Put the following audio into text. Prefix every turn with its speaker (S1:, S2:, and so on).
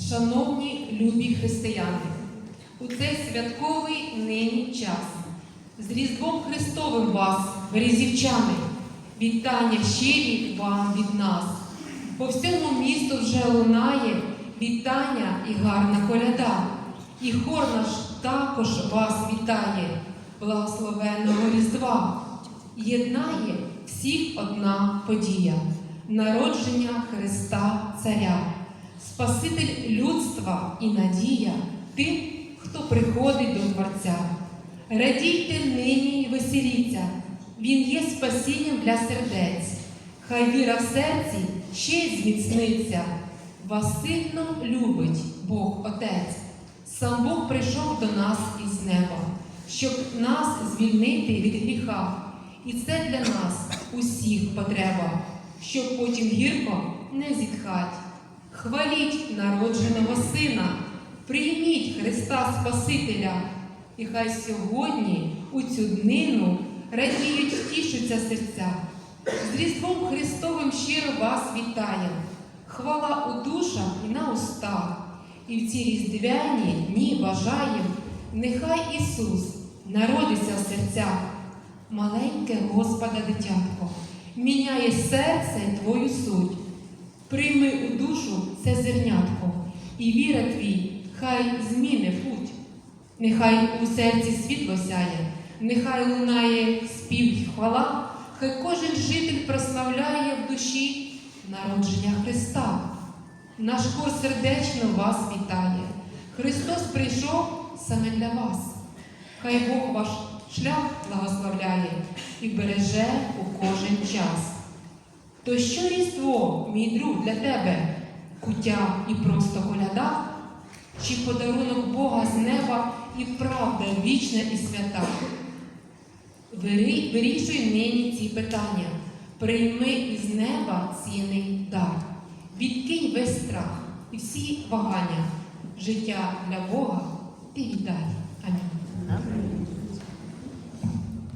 S1: Шановні любі християни, у цей святковий нині час з Різдвом Христовим вас, березівчани, вітання щирі вам від нас. По всьому місту вже лунає вітання і гарна коляда. І хор наш також вас вітає, благословенного Різдва. Єднає всіх одна подія народження Христа Царя, Спаситель людства і надія тим, хто приходить до Творця. Радійте нині й веселіться, Він є спасінням для сердець. Хай віра в серці ще й зміцниться. Вас сильно любить Бог Отець. Сам Бог прийшов до нас із неба, щоб нас звільнити від гріха. І це для нас усіх потреба, щоб потім гірко не зітхать. Хваліть народженого Сина, прийміть Христа Спасителя, і хай сьогодні у цю днину радіють, тішуться серця. З Різдвом Христовим щиро вас вітає, хвала у душах і на устах. І в ці різдвяні дні бажаєм, нехай Ісус народиться в серцях. Маленьке Господа дитятко, міняє серце твою суть. Душу це зернятко, і віра твій, хай зміни путь. Нехай у серці світло сяє, нехай лунає спів й хвала, хай кожен житель прославляє в душі народження Христа. Наш хор сердечно вас вітає. Христос прийшов саме для вас. Хай Бог ваш шлях благословляє і береже у кожен час. То що різдво, мій друг, для тебе? Куття і просто коляда? Чи подарунок Бога з неба і правда вічна і свята? Вирішуй нині ці питання, прийми із неба цінний дар, відкинь весь страх і всі вагання, життя для Бога ти віддай.
S2: Амінь.